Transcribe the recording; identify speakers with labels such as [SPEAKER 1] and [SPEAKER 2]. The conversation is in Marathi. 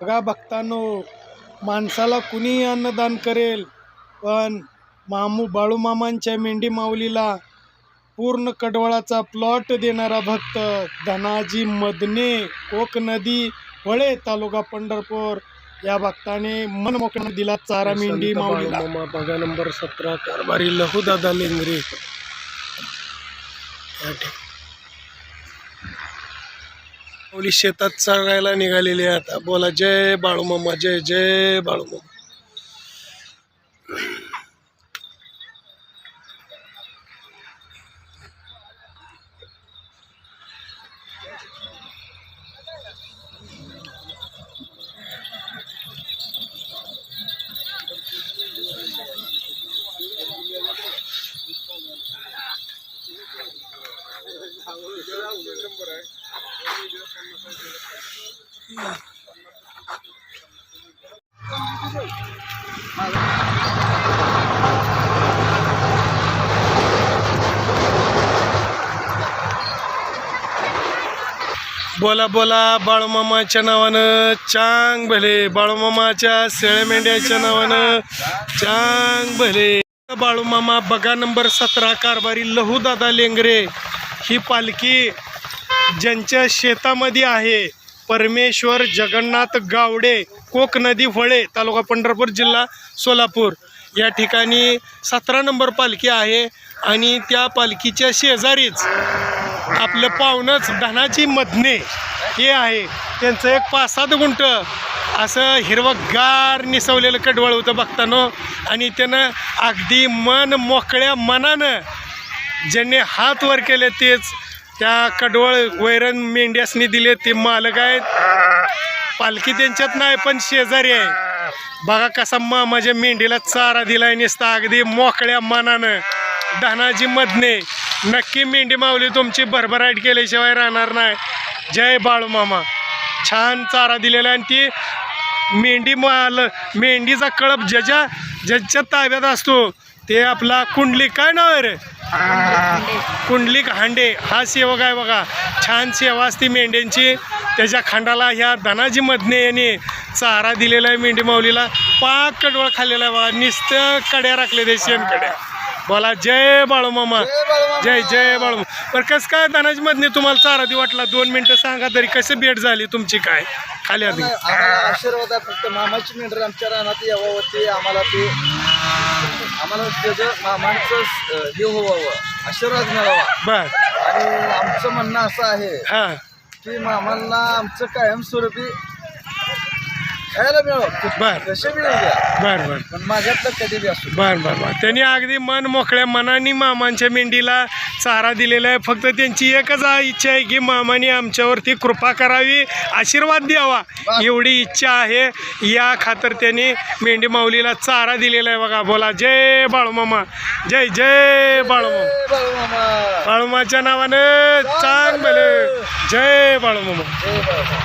[SPEAKER 1] बघा भक्तांनो माणसाला कुणी अन्नदान करेल पण मामू बाळूमामांच्या मेंढी माऊलीला पूर्ण कडवळाचा प्लॉट देणारा भक्त धनाजी मदने कोक नदी वळे तालुका पंढरपूर. या भक्ताने मन मोकळा दिला चारा मेंढी माऊलीला. बघा नंबर सतरा कारभारी लहूदादा लेंगरे. मुली शेतात चरायला निघालेली आहे आता. बोला जय बाळूमामा जय जय बाळूमामा. बोला बोला बाळूमामाच्या नावानं चांग भले. बाळूमामाच्या शेळ्या मेंढ्याच्या नावानं चांग भले. बाळूमामा बघा नंबर सतरा कारभारी लहूदादा लेंगरे. ही पालखी ज्यांच्या शेतामध्ये आहे परमेश्वर जगन्नाथ गावडे कोक नदी फळे तालुका पंढरपूर जिल्हा सोलापूर. या ठिकाणी सतरा नंबर पालखी आहे आणि त्या पालखीच्या शेजारीच आपलं पाहुणच धनाची मधने हे आहे. त्यांचं एक पाच सात गुंट असं हिरवंगार निसवलेलं कडवळ होतं बघताना आणि त्यानं अगदी मन मोकळ्या मनानं ज्यांनी हात वर केले तेच त्या कडवळ वैरण मेंढ्यासनी दिले ते मालक आहेत. पालखी त्यांच्यात नाही पण शेजारी आहे. बघा कसा मा माझ्या मेंढीला चारा दिलाय नुसता अगदी मोकळ्या मनानं. धनाजी मधने नक्की मेंढी माऊली तुमची भरभराट केल्याशिवाय राहणार नाही. जय बाळू मामा. छान चारा दिलेला आणि ती मेंढी माल मेंढीचा कळप ज्याच्या ज्याच्या ताब्यात असतो ते आपला कुंडली काय नाव आहे रे? कुंडलिक हांडे हा सेवक आहे बघा. छान सेवा असते मेंढ्यांची. त्याच्या खांडाला ह्या धनाजी मधने यांनी चारा दिलेला आहे मेंढी माऊलीला. पाक कडवळ खाल्लेला आहे बघा. नुसतं कड्या राखले ते शेणकड्या. बोला जय बाळूमामा. जय जय बाळू बरं कसं काय धनाजी मधने तुम्हाला चारा दि वाटला? दोन मिनटं सांगा तरी. कशी भेट झाली तुमची काय? खाली आधी.
[SPEAKER 2] आशीर्वाद फक्त मामाची मेंढर आमच्या रानात यावं होते. आम्हाला ते आम्हाला त्याचं मामांचं हे व्हावं आशीर्वाद मिळावा.
[SPEAKER 1] बर.
[SPEAKER 2] आणि आमचं म्हणणं असं आहे
[SPEAKER 1] हां.
[SPEAKER 2] की मामांना आमचं कायमस्वरूपी खायला मिळावं.
[SPEAKER 1] बर.
[SPEAKER 2] कसे मिळू द्या.
[SPEAKER 1] बर बर.
[SPEAKER 2] पण माझ्यातलं कधी बी असू
[SPEAKER 1] बर बर बर. त्यांनी अगदी मन मोकळ्या मनाने मामांच्या मेंढीला चारा दिलेला आहे. फक्त त्यांची एकच आ- इच्छा आहे की मामाने आमच्यावरती कृपा करावी आशीर्वाद द्यावा. एवढी इच्छा आहे. या खातर त्यांनी मेंढी माऊलीला चारा दिलेला आहे. बघा बोला जय बाळूमामा जय जय बाळूमामा
[SPEAKER 2] बाळूमामा
[SPEAKER 1] बाळूमाच्या नावानं चांग भले जय बाळूमामा
[SPEAKER 2] जय बाळूमामा